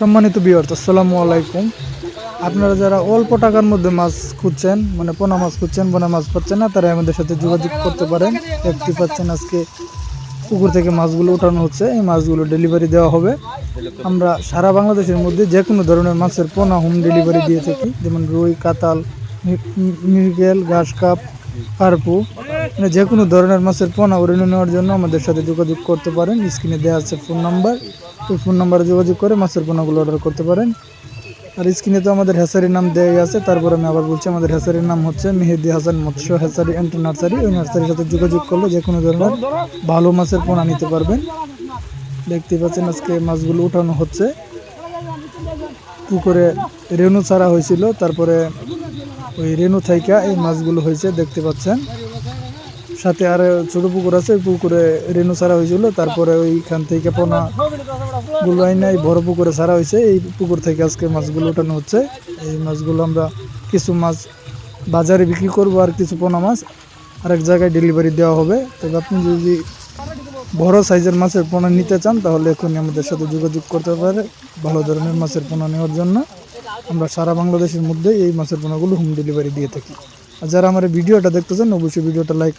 সম্মানিত বিয়ার্স আসসালামু আলাইকুম। আপনারা যারা অল্প টাকার মধ্যে মাছ খুঁজছেন মানে পোনা মাছ খুঁজছেন পোনা মাছ পাচ্ছেন না, তারা আমাদের সাথে যোগাযোগ করতে পারেন। একটি পাচ্ছেন আজকে পুকুর থেকে মাছগুলো উঠানো হচ্ছে, এই মাছগুলো ডেলিভারি দেওয়া হবে। আমরা সারা বাংলাদেশের মধ্যে যে কোনো ধরনের মাছের পোনা হোম ডেলিভারি দিয়ে থাকি, যেমন রুই কাতাল মি- মি- ঘাস, কাপ কার্পু মানে যে কোনো ধরনের মাছের পোনা উড়িয়ে নেওয়ার জন্য আমাদের সাথে যোগাযোগ করতে পারেন। স্ক্রিনে দেওয়া আছে ফোন নাম্বার। ওই ফোন নাম্বারে যোগাযোগ করে মাছের পোনাগুলো অর্ডার করতে পারেন। আর স্ক্রিনে তো আমাদের হ্যাসারির নাম দেওয়াই আছে, তারপর আমি আবার বলছি, আমাদের হ্যাসারির নাম হচ্ছে মেহেদি হাসান মৎস্য হ্যাসারি অ্যান্ড নার্সারি। ওই নার্সারির সাথে যোগাযোগ করলে যে কোনো ধরনের ভালো মাছের পোনা নিতে পারবেন। দেখতে পাচ্ছেন আজকে মাছগুলো উঠানো হচ্ছে। পুকুরে রেণু ছাড়া হয়েছিল, তারপরে ওই রেণু থাইকা এই মাছগুলো হয়েছে, দেখতে পাচ্ছেন। সাথে আর ছোট পুকুর আছে, ওই পুকুরে রেণু ছাড়া হয়েছিল, তারপরে ওইখান থেকে পোনা গুলো আইনা এই বড় পুকুরে ছাড়া হয়েছে, এই পুকুর থেকে আজকে মাছগুলো ওঠানো হচ্ছে। এই মাছগুলো আমরা কিছু মাছ বাজারে বিক্রি করব আর কিছু পোনা মাছ, আরেক জায়গায় ডেলিভারি দেওয়া হবে। তবে আপনি যদি বড় সাইজের মাছের পোনা নিতে চান, তাহলে এখনই আমাদের সাথে যোগাযোগ করতে পারে, ভালো ধরনের মাছের পোনা নেওয়ার জন্য। আমরা সারা বাংলাদেশের মধ্যে এই মাছের পোনাগুলো হোম ডেলিভারি দিয়ে থাকি। আর যারা আমার ভিডিওটা দেখতে চান অবশ্যই ভিডিওটা লাইক